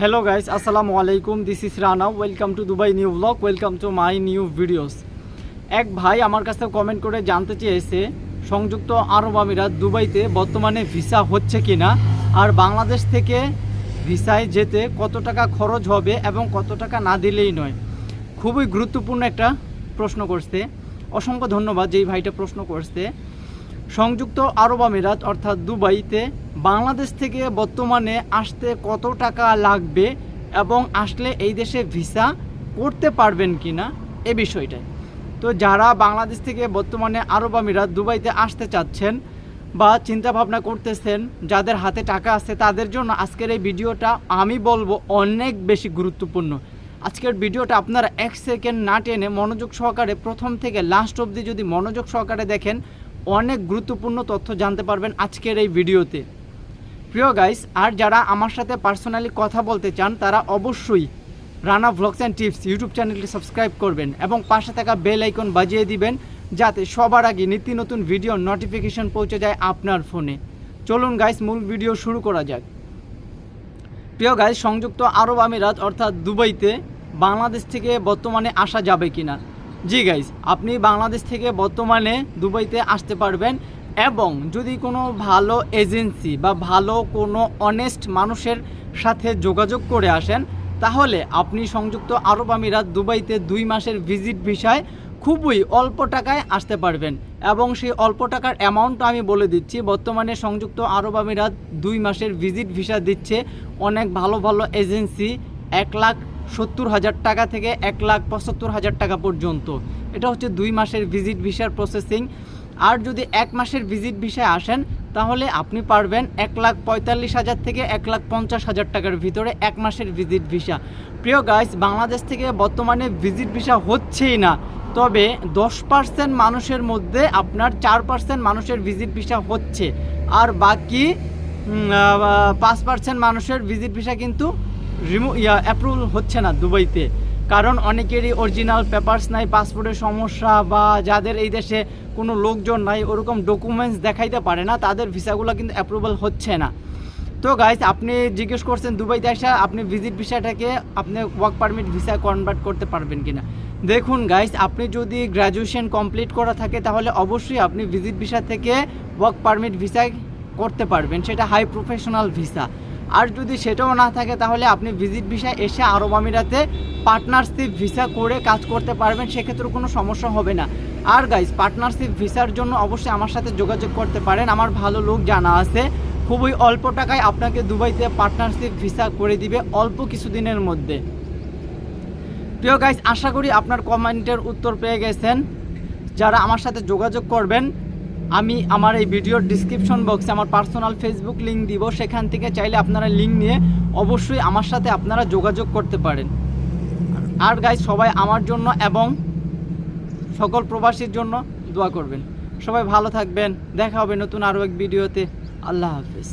Hello guys আসসালামু আলাইকুম this is Rana welcome to Dubai new blog welcome to my new videos এক ভাই আমার কাছে কমেন্ট করে জানতে চেয়েছে, সংযুক্ত আরব আমিরাত দুবাইতে বর্তমানে ভিসা হচ্ছে কি না আর বাংলাদেশ থেকে ভিসায় যেতে কত টাকা খরচ হবে এবং কত টাকা না দিলেই নয়? খুবই গুরুত্বপূর্ণ একটা প্রশ্ন করছে। অসংখ্য ধন্যবাদ যেই ভাইটা প্রশ্ন করছে। সংযুক্ত আরব আমিরাত অর্থাৎ দুবাইতে বাংলাদেশ থেকে বর্তমানে আসতে কত টাকা লাগবে এবং আসলে এই দেশে ভিসা করতে পারবেন কি না এ বিষয়টাই। তো যারা বাংলাদেশ থেকে বর্তমানে আরব আমিরাত দুবাইতে আসতে চাচ্ছেন বা চিন্তা ভাবনা করতেছেন, যাদের হাতে টাকা আছে তাদের জন্য আজকের এই ভিডিওটা আমি বলব অনেক বেশি গুরুত্বপূর্ণ। আজকের ভিডিওটা আপনারা এক সেকেন্ড না টেনে মনোযোগ সহকারে প্রথম থেকে লাস্ট অবধি যদি মনোযোগ সহকারে দেখেন, অনেক গুরুত্বপূর্ণ তথ্য জানতে পারবেন আজকের এই ভিডিওতে। প্রিয় গাইস আর যারা আমার সাথে পার্সোনালি কথা বলতে চান, তারা অবশ্যই Rana vlogs and tips YouTube চ্যানেলটি সাবস্ক্রাইব করবেন এবং পাশে থাকা বেল আইকন বাজিয়ে দিবেন যাতে সবার আগে নিত্য নতুন ভিডিও নোটিফিকেশন পৌঁছে যায় আপনার ফোনে চলুন গাইস মূল ভিডিও শুরু করা যাক। প্রিয় গাইস সংযুক্ত আরব আমিরাত, অর্থাৎ দুবাইতে বাংলাদেশ থেকে বর্তমানে আসা যাবে কিনা? জি গাইস আপনি বাংলাদেশ থেকে বর্তমানে দুবাইতে আসতে পারবেন। এবং যদি কোনো ভালো এজেন্সি বা ভালো কোনো অনেস্ট মানুষের সাথে যোগাযোগ করে আসেন, তাহলে আপনি সংযুক্ত আরব আমিরাত দুবাইতে দুই মাসের ভিজিট ভিসায় খুবই অল্প টাকায় আসতে পারবেন। এবং সেই অল্প টাকার অ্যামাউন্ট আমি বলে দিচ্ছি, বর্তমানে সংযুক্ত আরব আমিরাত দুই মাসের ভিজিট ভিসা দিচ্ছে অনেক ভালো ভালো এজেন্সি, এক লাখ সত্তর হাজার টাকা থেকে এক লাখ পঁচাত্তর হাজার টাকা পর্যন্ত। এটা হচ্ছে দুই মাসের ভিজিট ভিসার প্রসেসিং আর যদি এক মাসের ভিজিট ভিসায় আসেন, তাহলে আপনি পারবেন এক লাখ পঁয়তাল্লিশ হাজার থেকে এক লাখ পঞ্চাশ হাজার টাকার ভিতরে এক মাসের ভিজিট ভিসা। প্রিয় গাইস বাংলাদেশ থেকে বর্তমানে ভিজিট ভিসা হচ্ছেই না, তবে দশ পার্সেন্ট মানুষের মধ্যে আপনার চার পার্সেন্ট মানুষের ভিজিট ভিসা হচ্ছে। আর বাকি পাঁচ পার্সেন্ট মানুষের ভিজিট ভিসা কিন্তু রিমু অ্যাপ্রুভাল হচ্ছে না দুবাইতে। কারণ অনেকেরই অরিজিনাল পেপারস নাই পাসপোর্টের সমস্যা বা যাদের এই দেশে কোনো লোকজন নাই, ওরকম ডকুমেন্টস দেখাইতে পারে না, তাদের ভিসাগুলো কিন্তু অ্যাপ্রুভাল হচ্ছে না। তো গাইজ আপনি জিজ্ঞেস করছেন দুবাইতে আসা, আপনি ভিজিট ভিসাটাকে আপনি ওয়ার্ক পারমিট ভিসা কনভার্ট করতে পারবেন কিনা? দেখুন গাইজ আপনি যদি গ্র্যাজুয়েশন কমপ্লিট করা থাকে, তাহলে অবশ্যই আপনি ভিজিট ভিসা থেকে ওয়ার্ক পারমিট ভিসা করতে পারবেন, সেটা হাই প্রফেশনাল ভিসা আর যদি সেটাও না থাকে তাহলে আপনি ভিজিট ভিসা এসে আরব আমিরাতে পার্টনারশিপ ভিসা করে কাজ করতে পারবেন সেক্ষেত্রে কোনো সমস্যা হবে না। আর গাইজ পার্টনারশিপ ভিসার জন্য অবশ্যই আমার সাথে যোগাযোগ করতে পারেন। আমার ভালো লোক জানা আছে, খুবই অল্প টাকায় আপনাকে দুবাইতে পার্টনারশিপ ভিসা করে দিবে অল্প কিছুদিনের মধ্যে। প্রিয় গাইজ আশা করি আপনার কমেন্টের উত্তর পেয়ে গেছেন। যারা আমার সাথে যোগাযোগ করবেন আমি আমার এই ভিডিওর ডিসক্রিপশন বক্সে আমার পার্সোনাল ফেসবুক লিঙ্ক দিব, সেখান থেকে চাইলে আপনারা লিঙ্ক নিয়ে অবশ্যই আমার সাথে আপনারা যোগাযোগ করতে পারেন। আর গাইজ সবাই আমার জন্য এবং সকল প্রবাসীর জন্য দোয়া করবেন। সবাই ভালো থাকবেন, দেখা হবে নতুন আরও এক ভিডিওতে। আল্লাহ হাফিজ।